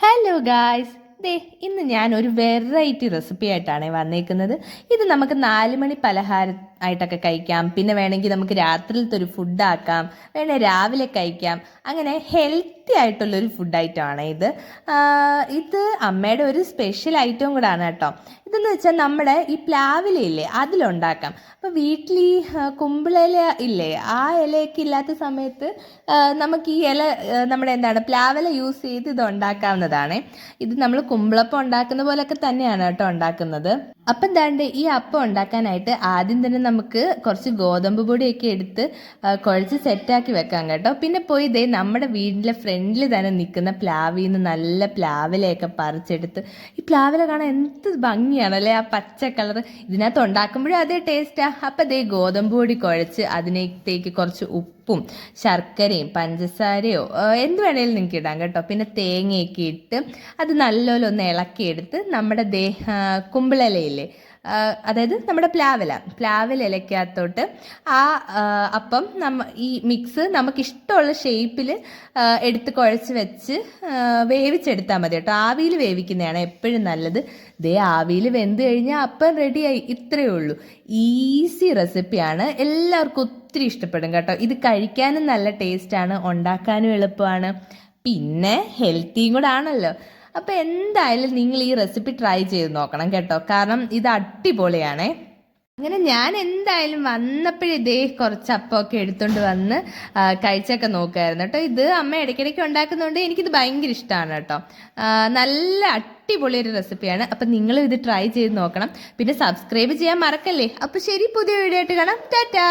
Hello guys ദേ ഇന്ന് ഞാൻ ഒരു വെറൈറ്റി റെസിപ്പി ആയിട്ടാണ് വന്നേക്കുന്നത്. ഇത് നമുക്ക് നാല് മണി പലഹാരം ആയിട്ടൊക്കെ കഴിക്കാം. പിന്നെ വേണമെങ്കിൽ നമുക്ക് രാത്രിയിലത്തെ ഒരു ഫുഡ് ആക്കാം. വേണേൽ രാവിലെ കഴിക്കാം. അങ്ങനെ ഹെൽത്തി ആയിട്ടുള്ളൊരു ഫുഡ് ഐറ്റമാണ് ഇത്. ഇത് അമ്മയുടെ ഒരു സ്പെഷ്യൽ ഐറ്റവും കൂടാണ് കേട്ടോ. ഇതെന്ന് വെച്ചാൽ നമ്മുടെ ഈ പ്ലാവില ഇല്ലേ അതിലുണ്ടാക്കാം. അപ്പോൾ വീട്ടിൽ ഈ കുമ്പിളില ഇല്ലേ ആ ഇലയൊക്കെ ഇല്ലാത്ത സമയത്ത് നമുക്ക് ഈ ഇല നമ്മുടെ എന്താണ് പ്ലാവില യൂസ് ചെയ്ത് ഇത് ഉണ്ടാക്കാവുന്നതാണ്. ഇത് നമ്മൾ കുമ്പിളപ്പം ഉണ്ടാക്കുന്ന പോലൊക്കെ തന്നെയാണ് കേട്ടോ ഉണ്ടാക്കുന്നത്. അപ്പം എന്താണ്ട് ഈ അപ്പം ഉണ്ടാക്കാനായിട്ട് ആദ്യം തന്നെ നമുക്ക് കുറച്ച് ഗോതമ്പ് പൊടിയൊക്കെ എടുത്ത് കുഴച്ച് സെറ്റാക്കി വെക്കാം കേട്ടോ. പിന്നെ പോയി ഇതേ നമ്മുടെ വീടിന്റെ ഫ്രണ്ടിൽ തന്നെ നിൽക്കുന്ന പ്ലാവിൽ നിന്ന് നല്ല പ്ലാവിലയൊക്കെ പറിച്ചെടുത്ത് ഈ പ്ലാവില കാണാൻ എന്ത് ഭംഗിയാണല്ലേ ആ പച്ച കളർ. ഇതിനകത്ത് ഉണ്ടാക്കുമ്പോഴും അതേ ടേസ്റ്റാണ് അപ്പം ദേ ഗോതമ്പ് പൊടി കുഴച്ച് അതിനകത്തേക്ക് കുറച്ച് ഉപ്പും ശർക്കരയും പഞ്ചസാരയോ എന്ത് വേണേലും നിങ്ങൾക്ക് ഇടാം കേട്ടോ. പിന്നെ തേങ്ങയൊക്കെ ഇട്ട് അത് നല്ലപോലെ ഒന്ന് ഇളക്കിയെടുത്ത് നമ്മുടെ ദേഹ ആ, അതായത് നമ്മുടെ പ്ലാവില പ്ലാവില ഇലക്കകത്തോട്ട് ആ അപ്പം നമ്മ ഈ മിക്സ് നമുക്കിഷ്ടമുള്ള ഷേപ്പിൽ എടുത്ത് കുഴച്ച് വെച്ച് വേവിച്ചെടുത്താൽ മതി കേട്ടോ. ആവിയിൽ വേവിക്കുന്നതാണ് എപ്പോഴും നല്ലത്. ദേ ആവിയിൽ വെന്ത് കഴിഞ്ഞാൽ അപ്പം റെഡിയായി ഇത്രയേ ഉള്ളൂ. ഈസി റെസിപ്പിയാണ് എല്ലാവർക്കും ഒത്തിരി ഇഷ്ടപ്പെടും കേട്ടോ. ഇത് കഴിക്കാനും നല്ല ടേസ്റ്റാണ് ഉണ്ടാക്കാനും എളുപ്പമാണ്. പിന്നെ ഹെൽത്തിയും കൂടെ ആണല്ലോ. അപ്പോൾ എന്തായാലും നിങ്ങൾ ഈ റെസിപ്പി ട്രൈ ചെയ്ത് നോക്കണം കേട്ടോ. കാരണം ഇത് അടിപൊളിയാണേ. അങ്ങനെ ഞാൻ എന്തായാലും വന്നപ്പോഴിതേ കുറച്ച് അപ്പമൊക്കെ എടുത്തുകൊണ്ട് വന്ന് കഴിച്ചൊക്കെ നോക്കുമായിരുന്നു കേട്ടോ. ഇത് അമ്മ ഇടയ്ക്കിടയ്ക്ക് ഉണ്ടാക്കുന്നതുകൊണ്ട് എനിക്കിത് ഭയങ്കര ഇഷ്ടമാണ് കേട്ടോ. നല്ല അടിപൊളി ഒരു റെസിപ്പിയാണ് അപ്പം നിങ്ങളും ഇത് ട്രൈ ചെയ്ത് നോക്കണം. പിന്നെ സബ്സ്ക്രൈബ് ചെയ്യാൻ മറക്കല്ലേ? അപ്പോൾ ശരി പുതിയ വീഡിയോ ആയിട്ട് കാണാം. ടാറ്റാ!